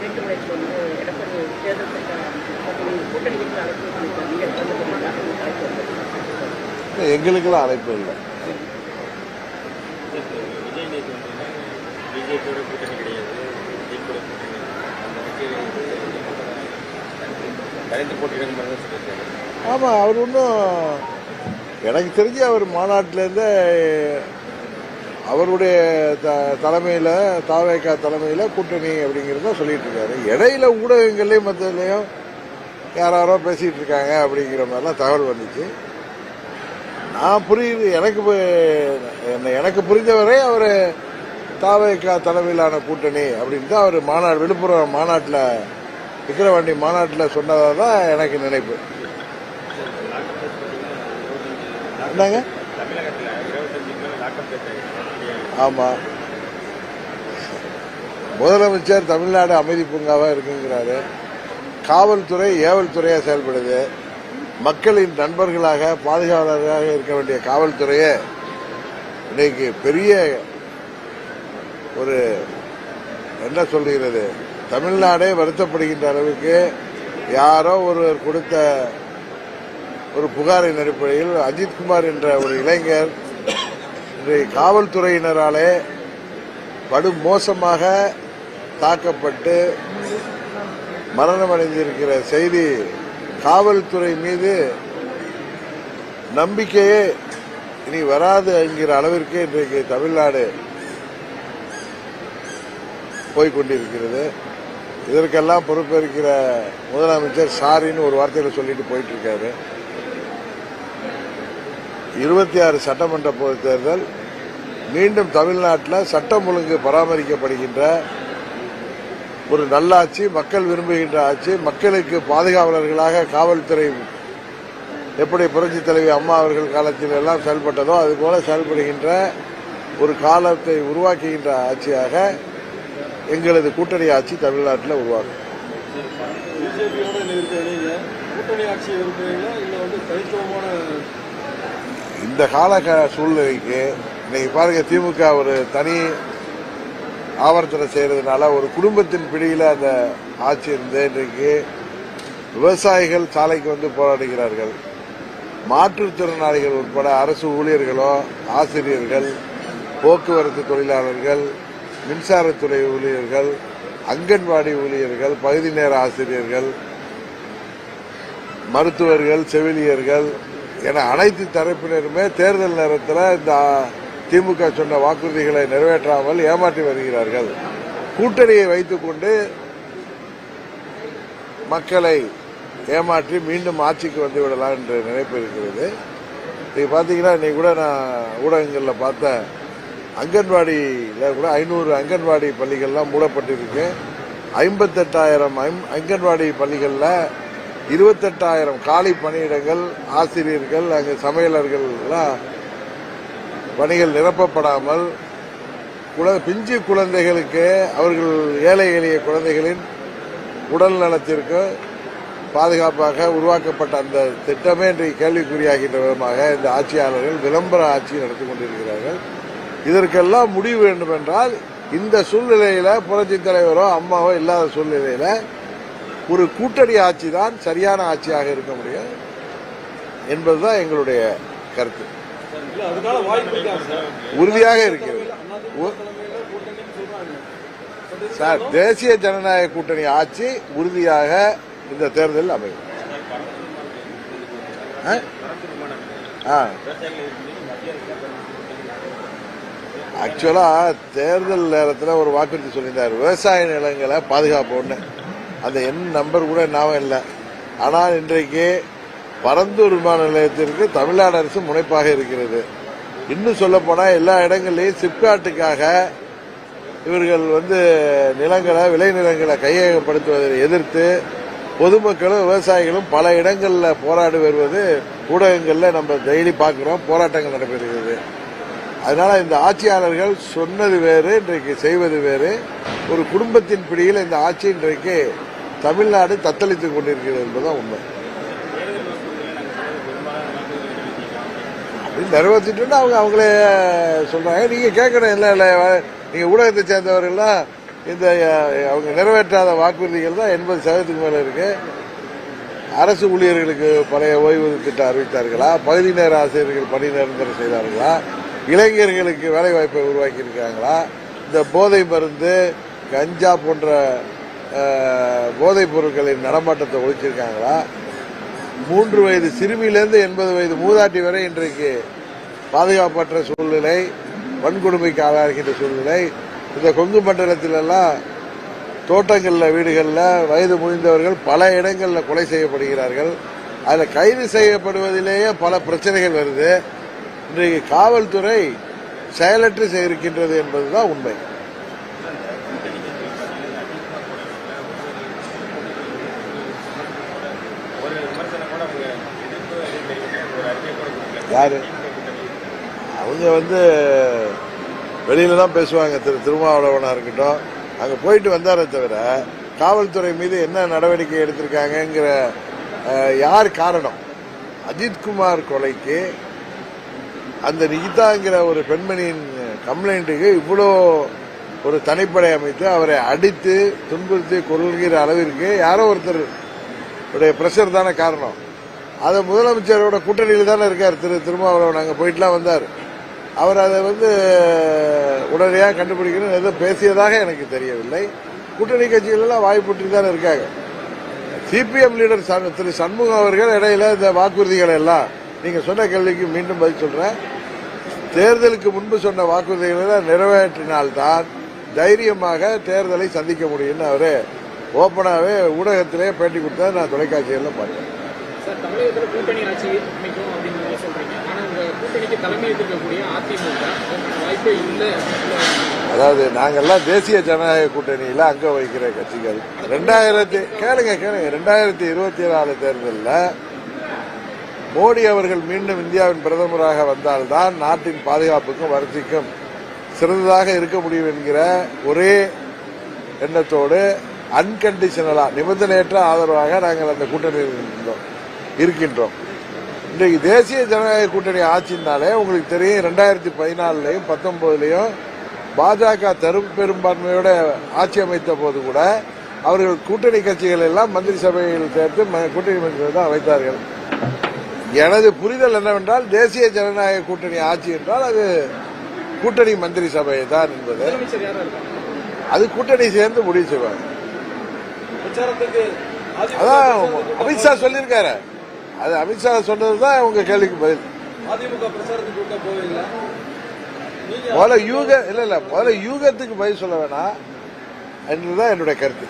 வேட்புமனை எங்களுக்கெல்லாம் அழைப்பு இல்லை. கிடையாது பிஜேபியோட கூட்டணி ஆமாம் அவர் ஒன்றும் எனக்கு தெரிஞ்சு அவர் மாநாட்டிலேருந்தே அவருடைய த தலைமையில் தாவேக்கா தலைமையில் கூட்டணி அப்படிங்கிறத சொல்லிட்டு இருக்காரு. இடையில ஊடகங்கள்லேயும் மற்றதுலேயும் யாராரோ பேசிகிட்டு இருக்காங்க அப்படிங்கிற மாதிரிலாம் தகவல் வந்துச்சு. நான் புரியுது எனக்கு பு- என்ன- எனக்கு புரிந்தவரை அவர் தாவேக்கா தலைமையிலான கூட்டணி அப்படின்னு தான் அவர் மாநாடு விழுப்புரம் மாநாட்டில் விக்கிரவாண்டி மாநாட்டில் சொன்னதாக தான் எனக்கு நினைப்பு. என்னங்க? ஆமாம் முதலமைச்சர் தமிழ்நாடு அமைதி பூங்காவாக இருக்குங்கிறாரு. காவல்துறை ஏவல் துறையாக செயல்படுது. மக்களின் நண்பர்களாக பாதுகாவலராக இருக்க வேண்டிய காவல்துறையை இன்னைக்கு பெரிய ஒரு என்ன சொல்கிறது தமிழ்நாடே வருத்தப்படுகின்ற அளவுக்கு யாரோ ஒருவர் கொடுத்த ஒரு புகாரின் அடிப்படையில் அஜித்குமார் என்ற ஒரு இளைஞர் இன்றைய காவல்துறையினராலே படு மோசமாக தாக்கப்பட்டு மரணமடைந்திருக்கிற செய்தி காவல்துறை மீது நம்பிக்கையே இனி வராது என்கிற அளவிற்கு இன்றைக்கு தமிழ்நாடு போய்கொண்டிருக்கிறது இதற்கெல்லாம் பொறுப்பேற்கிற முதலமைச்சர் சாரின்னு ஒரு வார்த்தையில சொல்லிட்டு போயிட்டு இருக்காரு. இருபத்தி ஆறு சட்டமன்ற பொதுத் தேர்தல் மீண்டும் தமிழ்நாட்டில் சட்டம் ஒழுங்கு பராமரிக்கப்படுகின்ற ஒரு நல்லாட்சி மக்கள் விரும்புகின்ற ஆட்சி மக்களுக்கு பாதுகாவலர்களாக காவல்துறை எப்படி புரட்சி தலைவி அம்மா அவர்கள் காலத்தில் எல்லாம் செயல்பட்டதோ அதுபோல செயல்படுகின்ற ஒரு காலத்தை உருவாக்குகின்ற ஆட்சியாக எங்களது கூட்டணி ஆட்சி தமிழ்நாட்டில் உருவாகும். கூட்டணி ஆட்சி வந்து தனித்துவமான இந்த கால சூழ்நிலைக்கு இன்னைக்கு பாருங்க திமுக ஒரு தனி ஆவர்த்தனம் செய்யறதுனால ஒரு குடும்பத்தின் பிடியில் அந்த ஆட்சி இருந்து இன்றைக்கு விவசாயிகள் சாலைக்கு வந்து போராடுகிறார்கள். மாற்றுத்திறனாளிகள் உட்பட அரசு ஊழியர்களோ ஆசிரியர்கள் போக்குவரத்து தொழிலாளர்கள் மின்சாரத்துறை ஊழியர்கள் அங்கன்வாடி ஊழியர்கள் பகுதி நேர ஆசிரியர்கள் மருத்துவர்கள் செவிலியர்கள் என அனைத்து தரப்பினருமே தேர்தல் நேரத்தில் இந்த திமுக சொன்ன வாக்குறுதிகளை நிறைவேற்றாமல் ஏமாற்றி வருகிறார்கள். கூட்டணியை வைத்துக்கொண்டு மக்களை ஏமாற்றி மீண்டும் ஆட்சிக்கு வந்து விடலாம் என்ற நினைப்பு இருக்கிறது. நீங்க பார்த்தீங்கன்னா இன்னைக்கு கூட நான் ஊடகங்களில் பார்த்தேன் அங்கன்வாடியில் கூட ஐநூறு அங்கன்வாடி பள்ளிகள்லாம் மூடப்பட்டிருக்கு. ஐம்பத்தெட்டாயிரம் ஐம்- அங்கன்வாடி பள்ளிகளில் இருபத்தெட்டாயிரம் காலி பணியிடங்கள் ஆசிரியர்கள் அங்கே சமையலர்கள் எல்லாம் பணிகள் நிரப்பப்படாமல் குழ பிஞ்சு குழந்தைகளுக்கு அவர்கள் ஏழை எளிய குழந்தைகளின் உடல் நலத்திற்கு பாதுகாப்பாக உருவாக்கப்பட்ட அந்த திட்டமே இன்றைக்கு கேள்விக்குறியாகின்ற விதமாக இந்த ஆட்சியாளர்கள் விளம்பர ஆட்சி நடத்தி கொண்டிருக்கிறார்கள். இதற்கெல்லாம் முடிவு வேண்டும் என்றால் இந்த சூழ்நிலையில புரட்சி தலைவரோ அம்மாவோ இல்லாத சூழ்நிலையில ஒரு கூட்டணி ஆட்சி தான் சரியான ஆட்சியாக இருக்க முடியும் என்பதுதான் எங்களுடைய கருத்து. உறுதியாக இருக்கிறது. சார் தேசிய ஜனநாயக கூட்டணி ஆட்சி உறுதியாக இந்த தேர்தலில் அமையும். ஆக்சுவலா தேர்தல் நேரத்தில் ஒரு வாக்குறுதி சொல்லியிருந்தார். விவசாய நிலங்களை பாதுகாப்போம்னு அந்த எண் நம்பர் கூட ஞாபகம் இல்லை. ஆனால் இன்றைக்கு பரந்தூர் விமான நிலையத்திற்கு தமிழ்நாடு அரசு முனைப்பாக இருக்கிறது. இன்னும் சொல்ல போனால் எல்லா இடங்கள்லையும் சிப்காட்டுக்காக இவர்கள் வந்து நிலங்களை விளைநிலங்களை கையகப்படுத்துவதை எதிர்த்து பொதுமக்களும் விவசாயிகளும் பல இடங்களில் போராடி வருவது ஊடகங்களில் நம்ம டெய்லி பார்க்குறோம். போராட்டங்கள் நடைபெறுகிறது. அதனால இந்த ஆட்சியாளர்கள் சொன்னது வேறு இன்றைக்கு செய்வது வேறு. ஒரு குடும்பத்தின் பிடியில் இந்த ஆட்சி இன்றைக்கு தமிழ்நாடு தத்தளித்துக் கொண்டிருக்கிறது என்பதுதான் உண்மை. அப்படின்னு நிறைவேற்றிட்டு அவங்க அவங்களே சொல்றாங்க. நீங்க கேட்கணும் இல்லை இல்லை நீங்க ஊடகத்தை சேர்ந்தவர்கள்லாம் இந்த அவங்க நிறைவேற்றாத வாக்குறுதிகள் தான் எண்பது சதவீதத்துக்கு மேல இருக்கு. அரசு ஊழியர்களுக்கு பழைய ஓய்வு திட்டம் அறிவித்தார்களா? பகுதி நேர ஆசிரியர்கள் பணி நிரந்தரம் செய்தார்களா? இளைஞர்களுக்கு வேலைவாய்ப்பை உருவாக்கியிருக்காங்களா? இந்த போதை மருந்து கஞ்சா போன்ற போதைப் பொருட்களின் நடமாட்டத்தை ஒழிச்சிருக்காங்களா? மூன்று வயது சிறுமியிலிருந்து எண்பது வயது மூதாட்டி வரை இன்றைக்கு பாதுகாப்பற்ற சூழ்நிலை வன்கொடுமைக்கு ஆளாகின்ற சூழ்நிலை. இந்த கொங்கு மண்டலத்திலெல்லாம் தோட்டங்களில் வீடுகளில் வயது முடிந்தவர்கள் பல இடங்களில் கொலை செய்யப்படுகிறார்கள். அதில் கைது செய்யப்படுவதிலேயே பல பிரச்சனைகள் வருது. இன்றைக்கு காவல்துறை செயலற்று இருக்கின்றது என்பதுதான் உண்மை ஒரு விமர்சனம் கூட அவங்க எதிர்ப்பு எதுவும் தெரிவிக்கல ஒரு அறிக்கை கூட கொடுக்கல யாரு? அவங்க வந்து வெளியில தான் பேசுவாங்க. திரு திருமாவளவனா இருக்கட்டும். அங்க போயிட்டு வந்தாரே தவிர காவல்துறை மீது என்ன நடவடிக்கை எடுத்திருக்காங்கங்கிற யார் காரணம்? அஜித்குமார் கொலைக்கு அந்த நிகிதாங்கிற ஒரு பெண்மணியின் கம்ப்ளைண்ட்டுக்கு இவ்வளோ ஒரு தனிப்படை அமைத்து அவரை அடித்து துன்புறுத்தி கொள்கிற அளவிற்கு யாரோ ஒருத்தர் உடைய பிரஷர் தானே காரணம்? அதை முதலமைச்சரோட கூட்டணியில் தானே இருக்கார். திரு திருமாவளவன் அங்கே போயிட்டுலாம் வந்தார். அவர் அதை வந்து உடனடியாக கண்டுபிடிக்கணும் எதுவும் பேசியதாக எனக்கு தெரியவில்லை. கூட்டணி கட்சிகளெல்லாம் வாய்ப்புட்டு தானே இருக்காங்க. சிபிஎம் லீடர் திரு சண்முகம் அவர்கள் இடையில இந்த வாக்குறுதிகளை எல்லாம் நீங்கள் சொன்ன கேள்விக்கு மீண்டும் பதில் சொல்கிறேன் தேர்தலுக்கு முன்பு சொன்ன வாக்குறுதிகளை நிறைவேற்றினால்தான் தைரியமாக தேர்தலை சந்திக்க முடியும்னு அவர் ஓப்பனாகவே ஊடகத்திலே பேட்டி கொடுத்தா நான் தொலைக்காட்சிகளில் பார்த்தேன். சார் தமிழகத்தில் கூட்டணி ஆட்சி அமைக்கும் அப்படின்னு சொல்றீங்க. ஆனால் இந்த கூட்டணிக்கு தலைமை ஏற்றிருக்கக்கூடிய அதிமுக வாய்ப்பே இல்லை அதாவது நாங்கெல்லாம் தேசிய ஜனநாயக கூட்டணியில அங்க வகிக்கிற கட்சிகள். ரெண்டாயிரத்தி கேளுங்க கேளுங்க. ரெண்டாயிரத்தி இருபத்தி நாலு தேர்தலில் மோடி அவர்கள் மீண்டும் இந்தியாவின் பிரதமராக வந்தால்தான் நாட்டின் பாதுகாப்புக்கும் வளர்ச்சிக்கும் சிறந்ததாக இருக்க முடியும் என்கிற ஒரே எண்ணத்தோடு அன்கண்டிஷனலா நிபந்தனையற்ற ஆதரவாக நாங்கள் அந்த கூட்டணியில் இருந்தோம். இருக்கின்றோம். இன்றைக்கு தேசிய ஜனநாயக கூட்டணி ஆட்சினாலே உங்களுக்கு தெரியும் ரெண்டாயிரத்தி பதினாலுலையும் பத்தொன்பதுலையும் பாஜக தரும் பெரும்பான்மையோட ஆட்சி அமைத்த போது கூட அவர்கள் கூட்டணி கட்சிகள் எல்லாம் மந்திரி சபையில் சேர்த்து கூட்டணி மந்திரி தான் அமைத்தார்கள் எனது புரிதல் என்னவென்றால் தேசிய ஜனநாயக கூட்டணி ஆட்சி என்றால் அது கூட்டணி மந்திரி சபை தான் என்பது. அது கூட்டணி சேர்ந்து முடிவு செய்வாங்க அதான் அமித்ஷா சொல்லியிருக்காரு. அது அமித்ஷா சொன்னதுதான் உங்க கேள்விக்கு பதில். அதிமுக பிரச்சாரத்துக்கு போவீங்களா? முதல்ல யூக இல்ல இல்ல முதல்ல யூகத்துக்கு பதில் சொல்ல வேணாம். என்றுதான் என்னுடைய கருத்து.